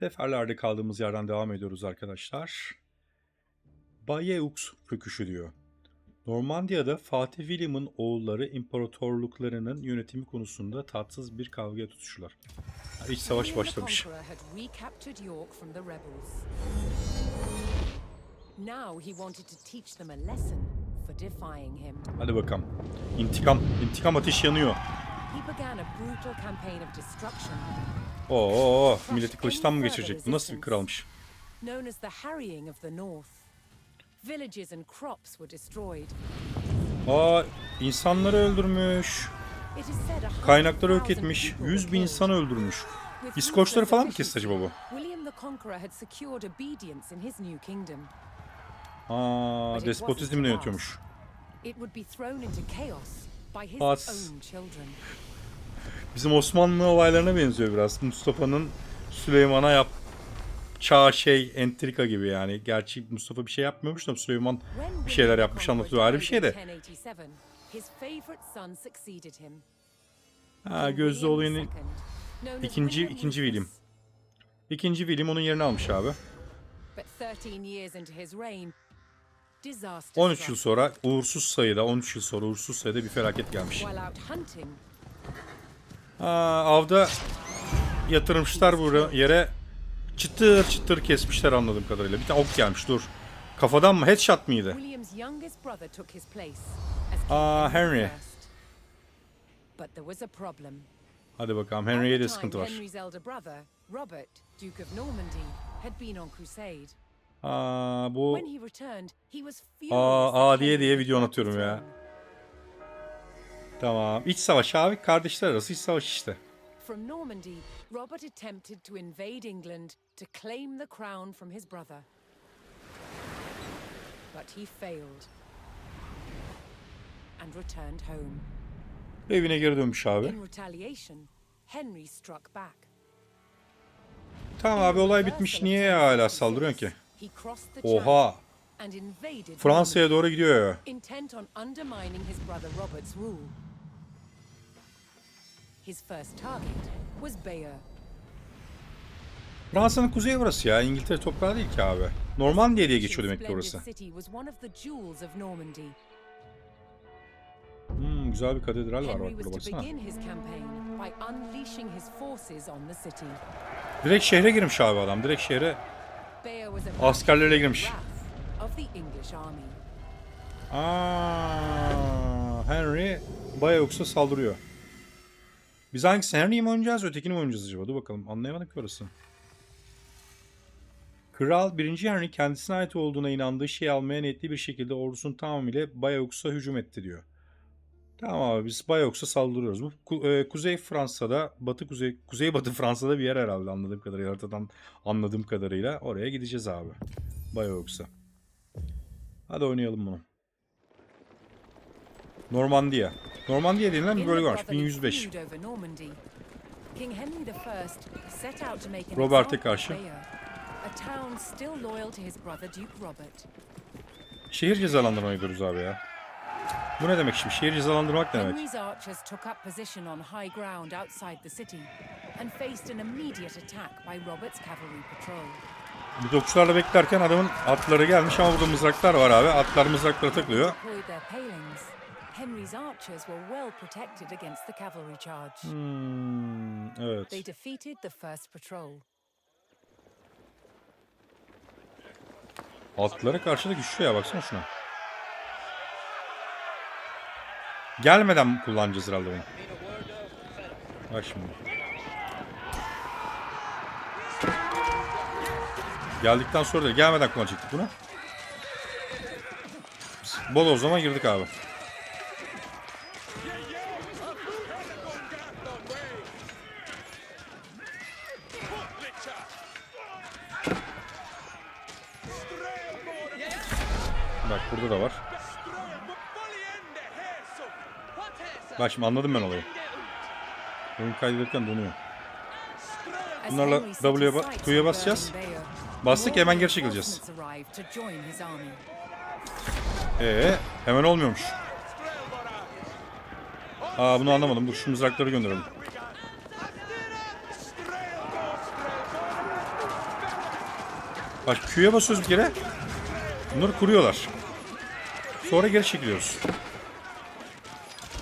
Seferlerde kaldığımız yerden devam ediyoruz arkadaşlar. Bayeux rüküşü diyor. Normandiya'da Fatih William'ın oğulları imparatorluklarının yönetimi konusunda tatsız bir kavgaya tutuşurlar. Ha, İç savaş başlamış. Hadi bakalım. İntikam, intikam ateşi yanıyor. He began a brutal campaign of destruction, Oo, milleti kılıçtan mı geçirecek? Bu nasıl bir kralmış? known as the Harrying of the North. Villages and crops were destroyed. Aa, insanları öldürmüş. Kaynakları yok 100,000 etmiş. people 100 were bin insanı öldürmüş. İskoçları falan mı kesti acaba bu? efficiency, William the Conqueror had secured obedience in his new kingdom. Aa, despotizmle yönetiyormuş. It would be thrown into chaos by his own children. Bizim Osmanlı olaylarına benziyor biraz. Mustafa'nın Süleyman'a yap çağ şey entrika gibi yani. Gerçi Mustafa bir şey yapmıyormuş da Süleyman bir şeyler yapmış anlatıyor ayrı bir şey de. 1087, his favorite son succeeded him. Ha, gözlü olayını ikinci ikinci William. İkinci William onun yerini almış abi. But 13 years into his reign, disaster 13 struck. yıl sonra uğursuz sayıda 13 yıl sonra uğursuz sayıda bir felaket gelmiş. Ha, avda yatırmışlar bu yere çıtır çıtır kesmişler anladığım kadarıyla. Bir tane ok gelmiş dur. Kafadan mı? Headshot mıydı? Ah, Henry. Hadi bakalım the de sıkıntı var. Aa, bu Aa, aa diye diye video anlatıyorum ya. Tamam. İç savaş abi. Kardeşler arası iç savaş işte. From Normandy, Robert attempted to invade England to claim the crown from his brother. But he failed and returned home. Evine geri dönmüş abi. In retaliation, Henry struck back. Tamam abi olay bitmiş. Niye hala saldırıyorsun ki? Oha. Fransa'ya doğru gidiyor ya. His first target was Bayeux. Fransa'nın kuzeyi burası ya. İngiltere toprağı değil ki abi. Normandiya diye geçiyor demek ki orası. Hmm, güzel bir katedral var to baksana. Direkt şehre girmiş abi adam. Direkt şehre the girmiş. Aa, Henry Bayeux'a saldırıyor. Biz hangisi? Henry'yi mi oynayacağız, ötekini mi oynayacağız acaba? Dur bakalım. Anlayamadık orası. Kral 1. Henry kendisine ait olduğuna inandığı şeyi almaya niyetli bir şekilde ordusunun tamamıyla Bayeux'a hücum etti diyor. Tamam abi biz Bayeux'a saldırıyoruz. Bu ku- e, Kuzey Fransa'da, Batı Kuzey Kuzey Batı Fransa'da bir yer herhalde anladığım kadarıyla haritadan anladığım kadarıyla oraya gideceğiz abi. Bayeux'a. Hadi oynayalım bunu. Normandiya. Normandiya denilen bir bölge varmış. brotherly 1105. feud over Normandy, King Henry I set out to make an Robert'e karşı. Şehir cezalandırmaya gidiyoruz abi ya. Bu ne demek şimdi? Şehir cezalandırmak ne demek? Bir okçularla beklerken adamın atları gelmiş ama burada mızraklar var abi. Atlar mızraklara takılıyor. Henry's archers were well protected against the cavalry charge. Hmm, evet. They defeated the first patrol. Atlara karşı da güçlü ya baksana şuna. Gelmeden kullanacağız herhalde bunu. Bak şimdi. Geldikten sonra da gelmeden kullanacaktık bunu. Bol o zaman girdik abi. Bak burada da var. Bak şimdi anladım ben olayı. Oyun kaydederken donuyor. Bunlarla W'ye ba- Q'ya basacağız. Bastık hemen geri çekileceğiz. Ee, hemen olmuyormuş. Aa bunu anlamadım. Dur şu mızrakları gönderelim. Bak Q'ya basıyoruz bir kere. Bunları kuruyorlar. Sonra geri çekiliyoruz.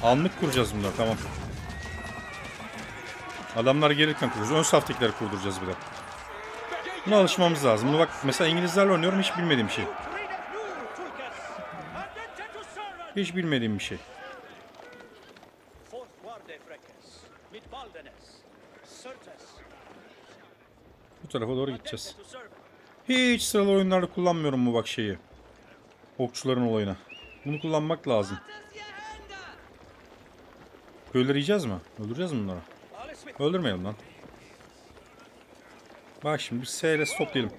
Anlık kuracağız bunları tamam. Adamlar gelirken kuracağız. Ön saftakileri kurduracağız bir de. Buna alışmamız lazım. Bunu bak mesela İngilizlerle oynuyorum hiç bilmediğim şey. Hiç bilmediğim bir şey. Bu tarafa doğru gideceğiz. Hiç sıralı oyunlarda kullanmıyorum bu bak şeyi. Okçuların olayına. Bunu kullanmak lazım. Köyleri yiyeceğiz mi? Öldüreceğiz mi bunları? Öldürmeyelim lan. Bak şimdi bir S ile stoplayalım.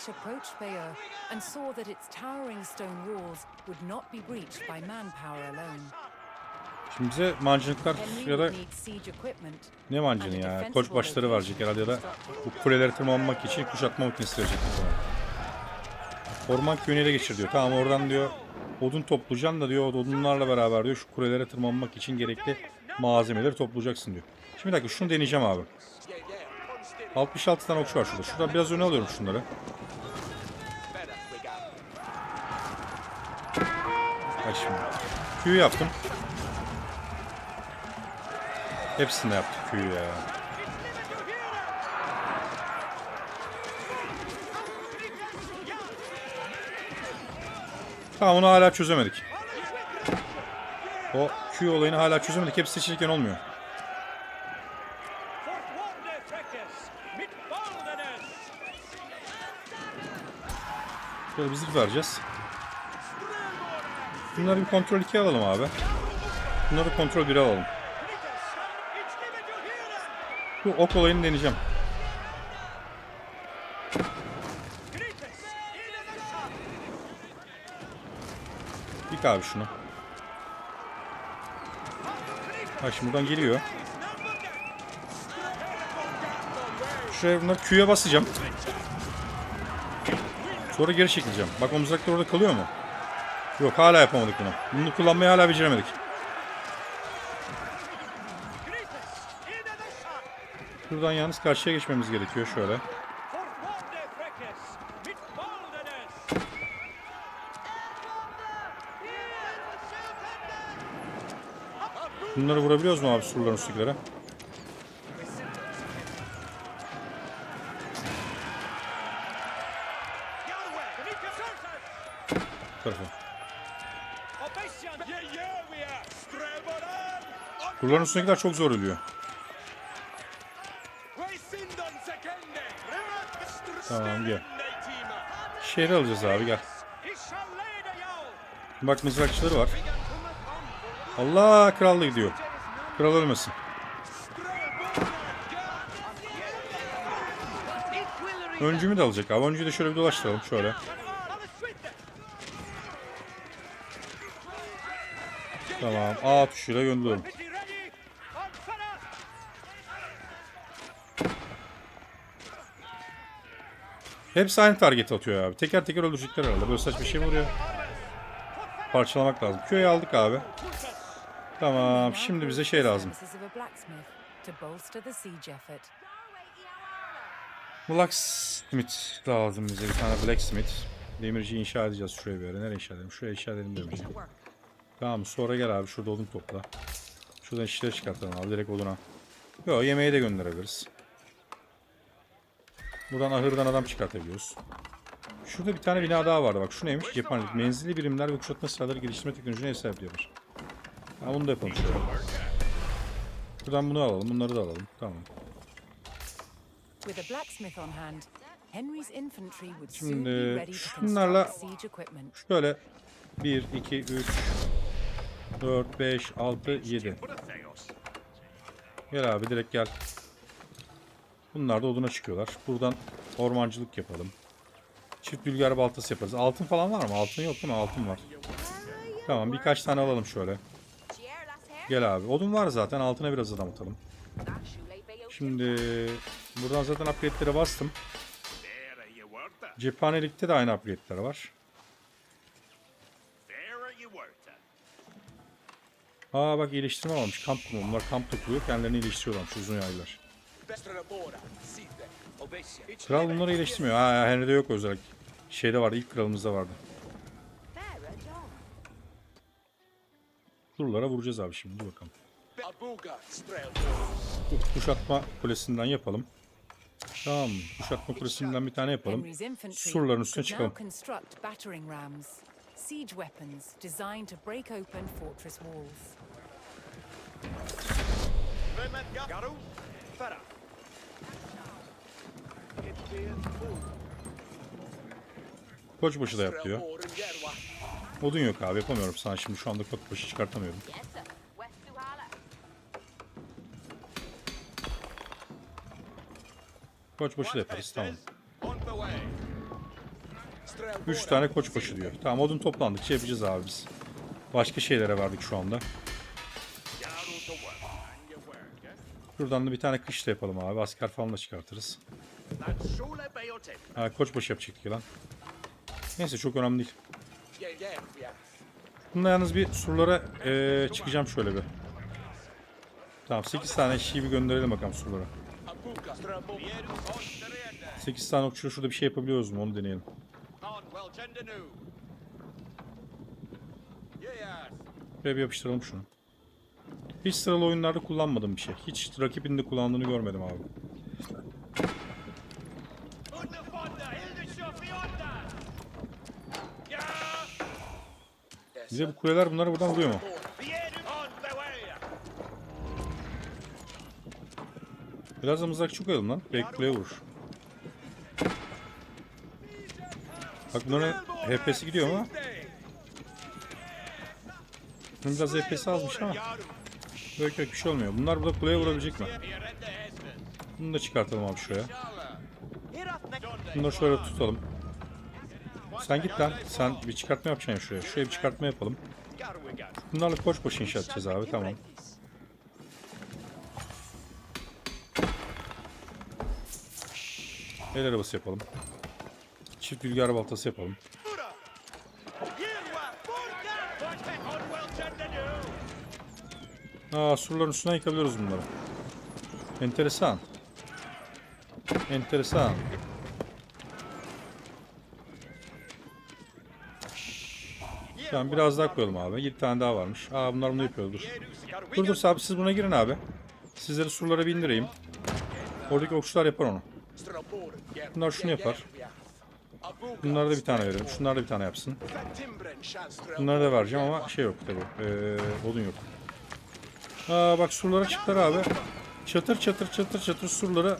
English approached Bayeux and saw that its towering stone walls would not be breached by manpower alone. Şimdi bize mancınıklar ya da ne mancını ya? Koç başları verecek herhalde ya da bu kuleleri tırmanmak için kuşatma makinesi verecek. Orman köyünü ele geçir diyor. Tamam oradan diyor odun toplayacaksın da diyor odunlarla beraber diyor şu kulelere tırmanmak için gerekli malzemeleri toplayacaksın diyor. Şimdi bir dakika şunu deneyeceğim abi. 66 tane okçu var şurada. Şuradan biraz öne alıyorum şunları. Bak şimdi. Q'yu yaptım. Hepsini yaptık Q'yu ya. Tamam onu hala çözemedik. O Q olayını hala çözemedik. Hepsi seçilirken olmuyor. Şöyle bizlik vereceğiz. Bunları bir kontrol 2 alalım abi. Bunları kontrol 1 alalım. Bu ok olayını deneyeceğim. Yık abi şunu. Bak şimdi buradan geliyor. Şuraya bunları Q'ya basacağım. Sonra geri çekileceğim. Bak o mızraklar orada kalıyor mu? Yok hala yapamadık bunu. Bunu kullanmayı hala beceremedik. Şuradan yalnız karşıya geçmemiz gerekiyor şöyle. Bunları vurabiliyoruz mu abi surların üsttekilere? Bu tarafa. Surların üstündekiler çok zor ölüyor. Tamam gel. Şehri alacağız abi gel. Bak mızrakçıları var. Allah kral da gidiyor. Kral ölmesin. Öncümü de alacak abi. Öncüyü de şöyle bir dolaştıralım şöyle. Tamam. A tuşuyla gönderiyorum. Hepsi aynı target atıyor abi. Teker teker öldürecekler herhalde. Böyle saçma bir şey vuruyor? Parçalamak lazım. Köyü aldık abi. Tamam. Şimdi bize şey lazım. Blacksmith lazım bize. Bir tane blacksmith. Demirci inşa edeceğiz şuraya bir yere. Nereye inşa edelim? Şuraya inşa edelim demirci. Tamam sonra gel abi şurada odun topla. Şuradan işleri çıkartalım abi direkt oduna. Yo yemeği de gönderebiliriz. Buradan ahırdan adam çıkartabiliyoruz. Şurada bir tane bina daha vardı bak şu neymiş? Cephanelik. Menzilli birimler ve kuşatma silahları geliştirme teknolojisine ev sahipliyorlar. Ha bunu da yapalım şöyle. Buradan bunu alalım bunları da alalım. Tamam. Şimdi şunlarla-. Şöyle 1, 2, 3, 4, 5, 6, 7. Gel abi direkt gel. Bunlar da oduna çıkıyorlar. Buradan ormancılık yapalım. Çift bülger baltası yaparız. Altın falan var mı? Altın yok değil mi? Altın var. Tamam birkaç tane alalım şöyle. Gel abi. Odun var zaten. Altına biraz adam atalım. Şimdi buradan zaten upgrade'lere bastım. Cephanelikte de aynı upgrade'ler var. Aa bak iyileştirme varmış. Kamp kurma. Bunlar kamp da kuruyor. Kendilerini iyileştiriyorlarmış uzun yaylar. Kral bunları iyileştirmiyor. Ha Henry'de yok özellik. Şeyde vardı. ilk kralımızda vardı. Surlara vuracağız abi şimdi. Dur bakalım. Kuşatma kulesinden yapalım. Tamam? Kuşatma kulesinden bir tane yapalım. Surların üstüne çıkalım. Siege weapons designed to break open fortress walls. Koçbaşı da yap diyor. Odun yok abi yapamıyorum sana şimdi şu anda koçbaşı çıkartamıyorum. Koçbaşı da yaparız tamam. 3 tane koçbaşı diyor. Tamam odun toplandıkça yapacağız abi biz. Başka şeylere verdik şu anda. Şuradan da bir tane kış da yapalım abi. Asker falan da çıkartırız. Ha, koçbaşı yapacaktık lan. Neyse çok önemli değil. Bunda yalnız bir surlara eee, çıkacağım şöyle bir. Tamam 8 tane bir gönderelim bakalım surlara. 8 tane okçuyla şurada bir şey yapabiliyoruz mu onu deneyelim. Şuraya bir yapıştıralım şunu. Hiç sıralı oyunlarda kullanmadım bir şey. Hiç rakibin de kullandığını görmedim abi. Bize bu kuleler bunları buradan vuruyor mu? Biraz da mızrakçı koyalım lan. Belki kuleye vurur. Bak bunların HP'si gidiyor ama bunun biraz HP'si azmış ama Yok yok bir şey olmuyor. Bunlar burada kuleye vurabilecek mi? Bunu da çıkartalım abi şuraya. Bunları şöyle tutalım. Sen git lan. Sen bir çıkartma yapacaksın ya şuraya. Şuraya bir çıkartma yapalım. Bunlarla koç başı inşa edeceğiz abi tamam. El arabası yapalım. Çift rüzgar baltası yapalım. Aa surların üstüne yıkabiliyoruz bunları. Enteresan. Enteresan. Tamam biraz daha koyalım abi. 7 tane daha varmış. Aa bunlar bunu yapıyor dur. Dur dur abi siz buna girin abi. Sizleri surlara bindireyim. Oradaki okçular yapar onu. Bunlar şunu yapar. Bunlara da bir tane verelim. Şunlar da bir tane yapsın. Bunları da vereceğim ama şey yok tabi. Ee, odun yok. Aa bak surlara çıktılar abi. Çatır çatır çatır çatır surları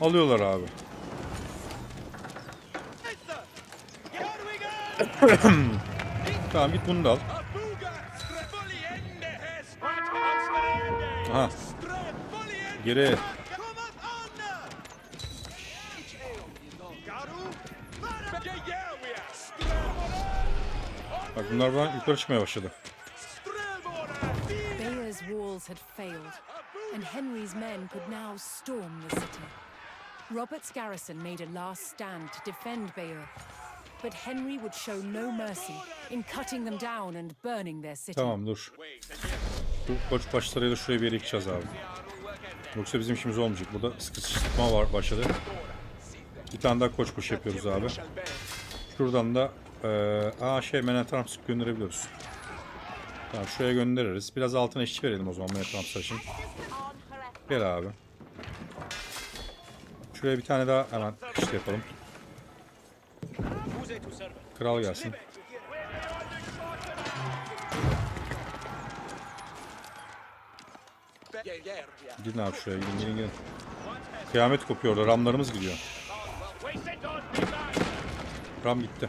alıyorlar abi. Tamam git bunu da al. Aha geri. Bunlar buradan yukarı çıkmaya başladı. Bayer's walls had failed, and Henry's men could now storm the city. Robert's garrison made a last stand to defend Bayeux, but Henry would show no mercy in cutting them down and burning their city. Tamam dur. Bu koç başlarıyla şuraya bir yere gideceğiz abi. Yoksa bizim işimiz olmayacak. Burada sıkıştırma var başladı. Bir tane daha koç başı yapıyoruz abi. Şuradan da eee aa şey Manhattan gönderebiliyoruz. Tamam şuraya göndeririz. Biraz altına işçi verelim o zaman Manhattan için. Gel abi. Şuraya bir tane daha hemen işte yapalım. Kral gelsin. Gidin abi şuraya gidin gidin gidin. Kıyamet kopuyor orada. Ramlarımız gidiyor. Ram gitti.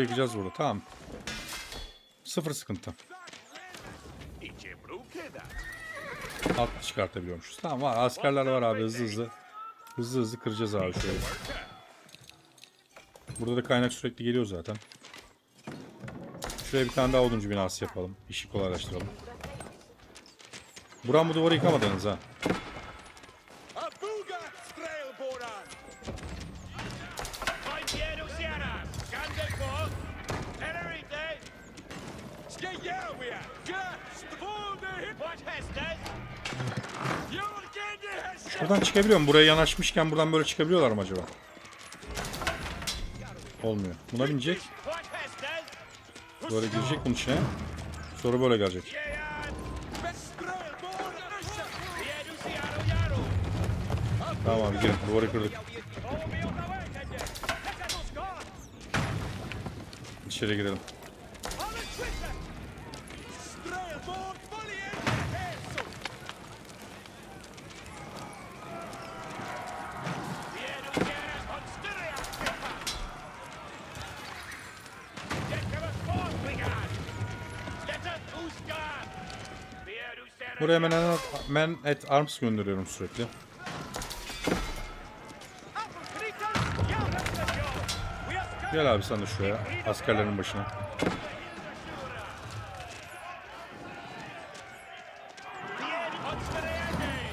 Yıkacağız burada. Tamam. Sıfır sıkıntı. Alt çıkartabiliyormuşuz. Tamam var. Askerler var abi hızlı hızlı. Hızlı hızlı kıracağız abi şöyle. Burada da kaynak sürekli geliyor zaten. Şuraya bir tane daha oduncu binası yapalım. İşi kolaylaştıralım. Buran bu duvarı yıkamadınız ha. Çıkabiliyor mu? Buraya yanaşmışken buradan böyle çıkabiliyorlar mı acaba? Olmuyor. Buna binecek. Böyle girecek bunun içine. Sonra böyle gelecek. Tamam abi girin. Duvarı kırdık. İçeri girelim. Buraya men at, men at arms gönderiyorum sürekli. Gel abi sen şuraya. Askerlerin başına.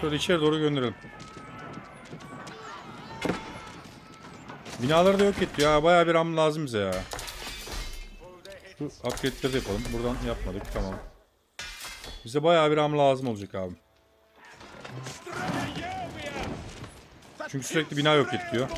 Şöyle içeri doğru gönderelim. Binaları da yok etti ya. Bayağı bir ram lazım bize ya. Şu upgrade'leri de yapalım. Buradan yapmadık. Tamam. Bize bayağı bir ram lazım olacak abi. Çünkü sürekli bina yok ediliyor.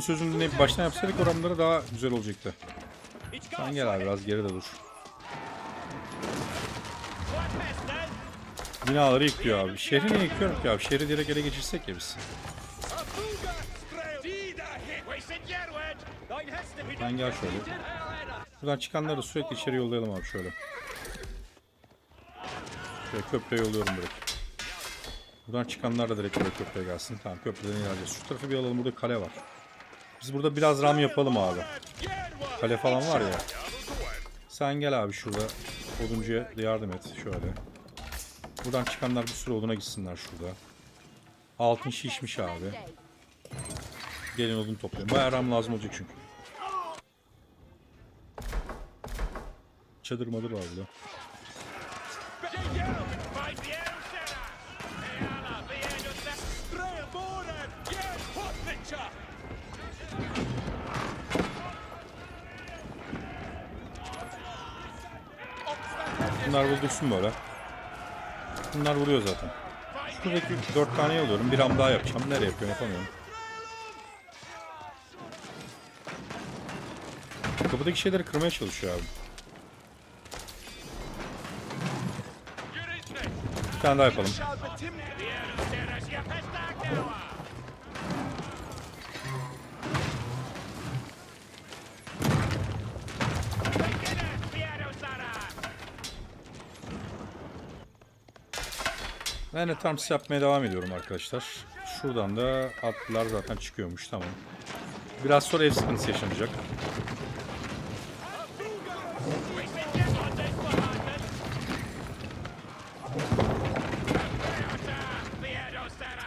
Adamın sözünü dinleyip baştan yapsaydık oranları daha güzel olacaktı. Sen gel abi biraz geride dur. Binaları yıkıyor abi. Şehri niye yıkıyorum ki abi? Şehri direkt ele geçirsek ya biz. Sen gel şöyle. Buradan çıkanları sürekli içeri yollayalım abi şöyle. Şöyle köprüye yolluyorum direkt. Buradan çıkanlar da direkt böyle köprüye gelsin. Tamam köprüden ilerleyeceğiz. Şu tarafı bir alalım. Burada kale var. Biz burada biraz ram yapalım abi. Kale falan var ya. Sen gel abi şurada. Oduncuya yardım et. Şöyle. Buradan çıkanlar bir sürü oduna gitsinler şurada. Altın şişmiş abi. Gelin odun toplayın. Bayağı ram lazım olacak çünkü. Çadır madır var burada. Bunlar vurdursun böyle. Bunlar vuruyor zaten. Şuradaki dört tane alıyorum. Bir ram daha yapacağım. Nereye yapıyorum yapamıyorum. Kapıdaki şeyleri kırmaya çalışıyor abi. Bir tane daha yapalım. Ben de Tarms yapmaya devam ediyorum arkadaşlar. Şuradan da atlılar zaten çıkıyormuş tamam. Biraz sonra ev sıkıntısı yaşanacak.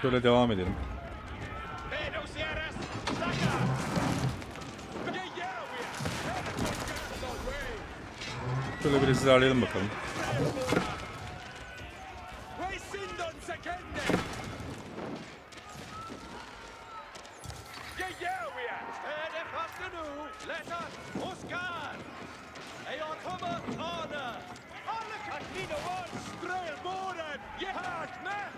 Şöyle devam edelim. Şöyle biraz ilerleyelim bakalım. Lätta! Oskar! Är jag kommer Tana! Alla Katlina var Strailboren! Gehört med!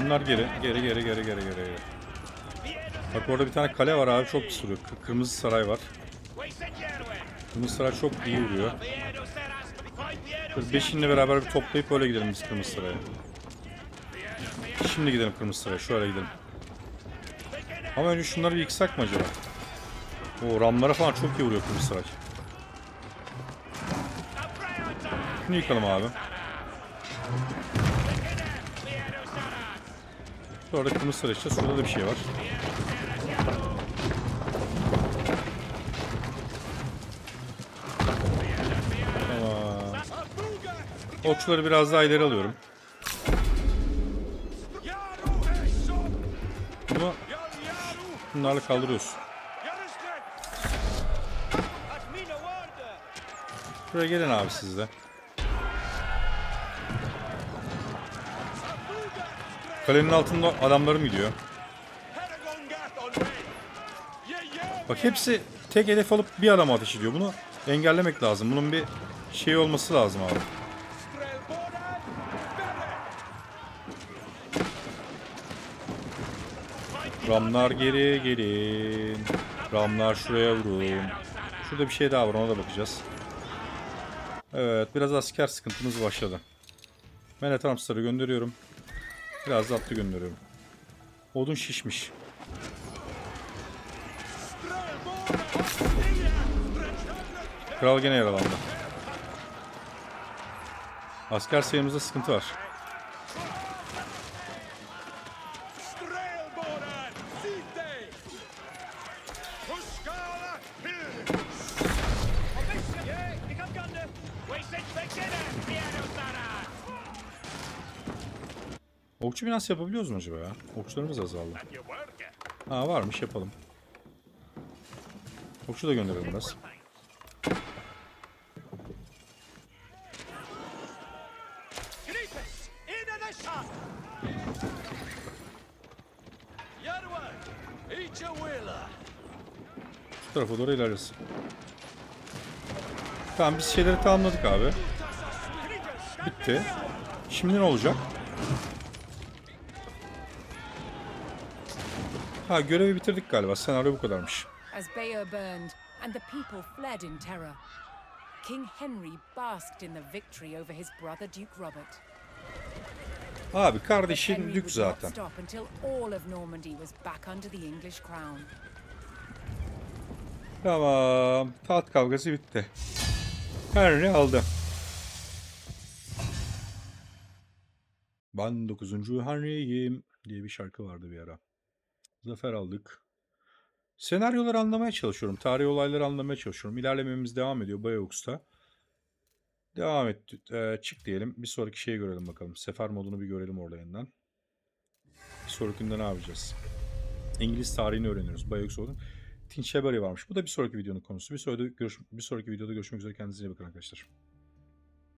Bunlar geri, geri, geri, geri, geri, geri. Bak orada bir tane kale var abi çok pis vuruyor. Kı- Kırmızı saray var. Kırmızı saray çok iyi vuruyor. Böyle beşinle beraber bir toplayıp öyle gidelim biz Kırmızı Saray'a. Şimdi gidelim Kırmızı Saray'a. Şöyle gidelim. Ama önce şunları bir yıksak mı acaba? O ramlara falan çok iyi vuruyor Kırmızı Saray. Şunu yıkalım abi. Sonra da Kırmızı Saray işte. Şurada da bir şey var. Tamam. Okçuları biraz daha ileri alıyorum. Mina order! Buraya gelin abi siz de. Kalenin altında adamlarım gidiyor. Bak hepsi tek hedef alıp bir adama ateş ediyor. Bunu engellemek lazım. Bunun bir şey olması lazım abi. Ramlar geri gelin. Ramlar şuraya vurun. Şurada bir şey daha var ona da bakacağız. Evet biraz asker sıkıntımız başladı. Menet Amstar'ı gönderiyorum. Biraz da atlı gönderiyorum. Odun şişmiş. Kral gene yaralandı. Asker sayımızda sıkıntı var. Okçu binası yapabiliyoruz mu acaba ya? Okçularımız azaldı. Ha varmış yapalım. Okçu da gönderelim biraz. Bu tarafa doğru ilerleriz. Tamam biz şeyleri tamamladık abi. Bitti. Şimdi ne olacak? Ha görevi bitirdik galiba. Senaryo bu kadarmış. As Bayeux burned and the people fled in terror, King Henry basked in the victory over his brother Duke Robert. Abi kardeşin not zaten. stop until all of Normandy was back under the English crown. Tamam. Taht kavgası bitti. Henry aldı. Ben 9. Henry'yim diye bir şarkı vardı bir ara. Zafer aldık. Senaryoları anlamaya çalışıyorum. Tarihi olayları anlamaya çalışıyorum. İlerlememiz devam ediyor Bayeux'ta. Devam et. Ee, çık diyelim. Bir sonraki şeyi görelim bakalım. Sefer modunu bir görelim orada yeniden. Bir sonrakinde ne yapacağız? İngiliz tarihini öğreniyoruz. Bayeux oldu. Tinch Haberi varmış. Bu da bir sonraki videonun konusu. Bir sonraki, görüş bir sonraki videoda görüşmek üzere. Kendinize iyi bakın arkadaşlar.